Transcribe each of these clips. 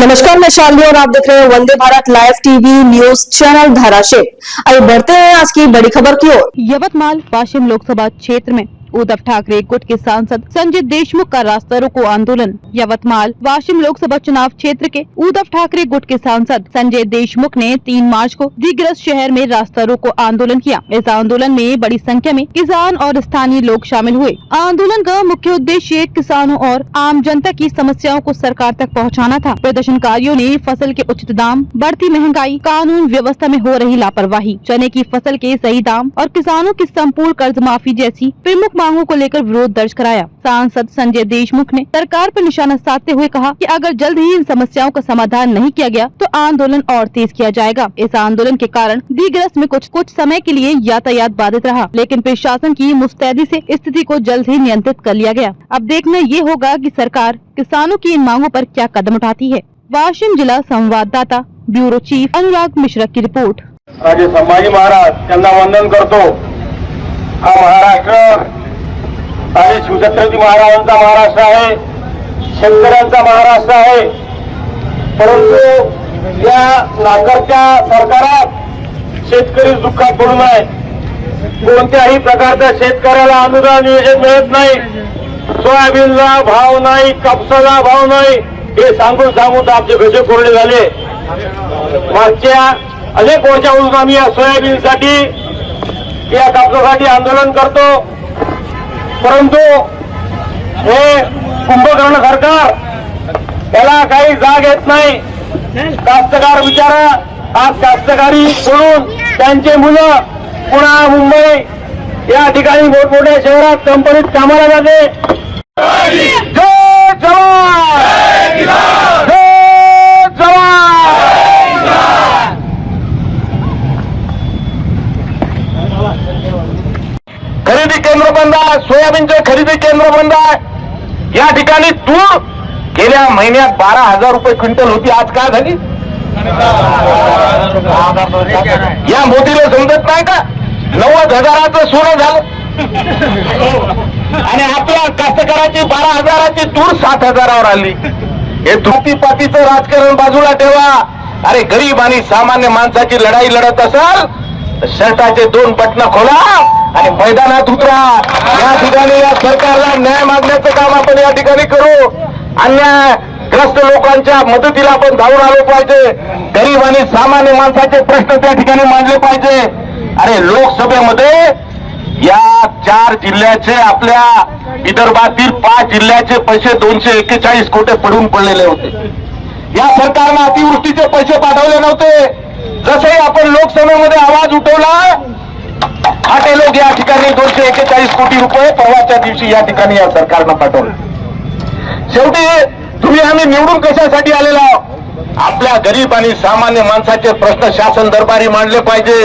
नमस्कार मैं शालिनी और आप देख रहे हैं Vande Bharat live TV news channel Dharashiv. आइए बढ़ते हैं आज की बड़ी खबर की ओर। यवतमाल वाशिम लोकसभा क्षेत्र में उद्धव ठाकरे गुट के सांसद संजय देशमुख का रास्ता रोको आंदोलन। यवतमाल, वाशिम लोकसभा चुनाव क्षेत्र के उद्धव ठाकरे गुट के सांसद संजय देशमुख ने 3 मार्च को दिग्रस शहर में रास्ता रोको आंदोलन किया। इस आंदोलन में बड़ी संख्या में किसान और स्थानीय लोग शामिल हुए। आंदोलन का मुख्य उद्देश्य किसानों और आम जनता की समस्याओं को सरकार तक पहुँचाना था। प्रदर्शनकारियों ने फ़सल के उचित दाम, बढ़ती महँगाई, कानून व्यवस्था में हो रही लापरवाही, चने की फ़सल के सही दाम और किसानों की संपूर्ण कर्ज माफ़ी जैसी प्रमुख मांगों को लेकर विरोध दर्ज कराया। सांसद संजय देशमुख ने सरकार पर निशाना साधते हुए कहा कि अगर जल्द ही इन समस्याओं का समाधान नहीं किया गया तो आंदोलन और तेज किया जाएगा। इस आंदोलन के कारण दिग्रस में कुछ कुछ समय के लिए यातायात बाधित रहा, लेकिन प्रशासन की मुस्तैदी से स्थिति को जल्द ही नियंत्रित कर लिया गया। अब देखना ये होगा कि सरकार किसानों की इन मांगों पर क्या कदम उठाती है। वाशिम जिला संवाददाता, ब्यूरो चीफ अनुराग मिश्रा की रिपोर्ट। संभाजी महाराज त्यांना वंदन करतो। हा महाराष्ट्र आणि शिवछत्रपती महाराजांचा महाराष्ट्र आहे शेतकऱ्यांचा महाराष्ट्र आहे. परंतु या नागरच्या सरकारात शेतकरी दुःखात पडू नये कोणत्याही प्रकारच्या शेतकऱ्याला अनुदान नियोजन मिळत नाही. सोयाबीनला भाव नाही कापसाला भाव नाही. हे सांगून सांगून आमचे घसे कोरडे झाले. मागच्या अनेक वर्षापासून आम्ही या सोयाबीनसाठी या कापसासाठी आंदोलन करतो. परंतु हे कुंभकर्ण सरकार त्याला काही जाग येत नाही. कास्तकार विचारा आज कास्तकारी सोडून त्यांचे मुलं पुणा मुंबई या ठिकाणी मोठमोठ्या शहरात कंपनीत कामाला जाते. जय जवान जय जवान खरेदी केंद्र बंद आहे सोयाबीनचे खरेदी केंद्र बंद आहे. या ठिकाणी तूर गेल्या महिन्यात बारा हजार रुपये क्विंटल होती. आज काय झाली? या मोदीला समजत नाही का? नव्वद हजाराचं सोनं झालं. आणि आपल्या कास्तकाराची बारा हजाराची तूर सात हजारावर आली. हे धुती पातीचं राजकारण बाजूला ठेवा. अरे गरीब आणि सामान्य माणसाची लढाई लढत असाल शर्टाचे दोन बटन खोला. आणि मैदानात उतरा. या ठिकाणी या सरकारला न्याय मागण्याचं काम आपण या ठिकाणी करू. अन्यायग्रस्त लोकांच्या मदतीला आपण धावून आलो पाहिजे. गरीब आणि सामान्य माणसाचे प्रश्न त्या ठिकाणी मांडले पाहिजे. अरे लोकसभेमध्ये या चार जिल्ह्याचे आपल्या विदर्भातील पाच जिल्ह्याचे पैसे दोनशे एक्केचाळीस कोटे पडून पडलेले होते. या सरकारनं अतिवृष्टीचे पैसे पाठवले नव्हते. जसंही आपण लोकसभेमध्ये आवाज फाटे या ठिकाणी दोनशे एकेचाळीस कोटी रुपये परवाच्या दिवशी या ठिकाणी या सरकारनं पाठवले. शेवटी तुम्ही आम्ही निवडून कशासाठी आलेलो आहोत? आपल्या गरीब आणि सामान्य माणसाचे प्रश्न शासन दरबारी मांडले पाहिजे.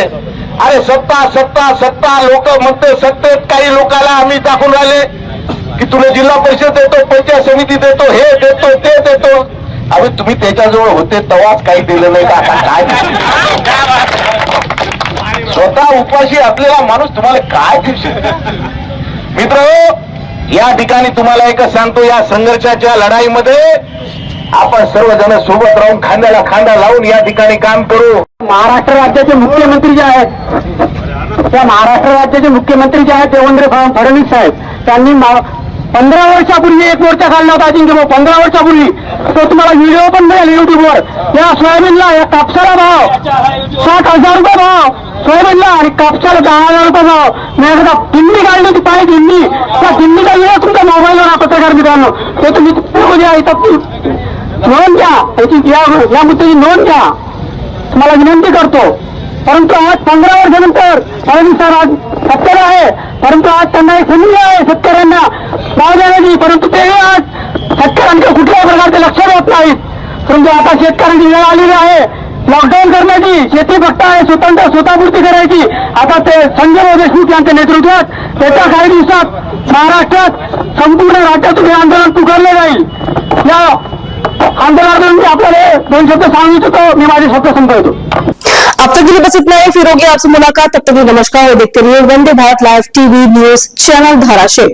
अरे सत्ता सत्ता सत्ता लोक म्हणते सत्तेत काही लोकांना आम्ही दाखवून राहिले. की तुला जिल्हा परिषद देतो पंचायत समिती देतो हे देतो ते देतो. अरे तुम्ही त्याच्याजवळ होते तेव्हाच काही दिलं नाही का? आता काय? उपाशी असलेला माणूस तुम्हाला काय देऊ शकतो? मित्र या ठिकाणी तुम्हाला एकच सांगतो या संघर्षाच्या लढाईमध्ये आपण सर्वजण सोबत राहून खांद्याला खांदा लावून या ठिकाणी काम करू. महाराष्ट्र राज्याचे मुख्यमंत्री जे आहेत त्या महाराष्ट्र राज्याचे मुख्यमंत्री जे आहेत देवेंद्र फडणवीस साहेब त्यांनी पंधरा वर्षापूर्वी एक मोर्चा काढला होता अजिंक्य भाऊ पंधरा वर्षापूर्वी. तो तुम्हाला व्हिडिओ पण मिळेल युट्यूबवर या सोयाबीनला या कापसाला भाव. साठ हजार रुपये भाव. सोयाबीनला आणि कापसाला दहा हजार रुपये भाव. मी आता दिंडी काढली होती पाय दिंडी. त्या दिंडीचा व्हिडिओ तुमच्या मोबाईलवर आहे, पत्रकार मित्रांनो. तो तुम्ही उद्या इथं नोंद घ्या. याची या या मुद्द्याची नोंद घ्या. तुम्हाला विनंती करतो. परंतु आज पंधरा वर्षानंतर फडणवीस साहेब आज सत्तर आहे. परंतु आज त्यांना एक संधी आहे शेतकऱ्यांना. पाव देण्याची परंतु ते आज शेतकऱ्यांकडे कुठल्याही प्रकारचे लक्ष देत नाहीत. परंतु आता शेतकऱ्यांची वेळ आलेली आहे. लॉकडाऊन करण्याची शेती फक्त आहे स्वतंत्र स्वतःपूर्ती करायची. आता ते संजय देशमुख यांच्या नेतृत्वात येत्या काही दिवसात महाराष्ट्रात संपूर्ण राज्यातून हे आंदोलन पुकारले जाईल. या आंदोलनात आपल्याला दोन शब्द सांगू इच्छितो मी माझे शब्द संपवतो. अब तक के लिए बस इतना ही। फिर होगी आपसे मुलाकात। तब तक नमस्कार। और देखते रहिए Vande Bharat live TV news channel Dharashiv.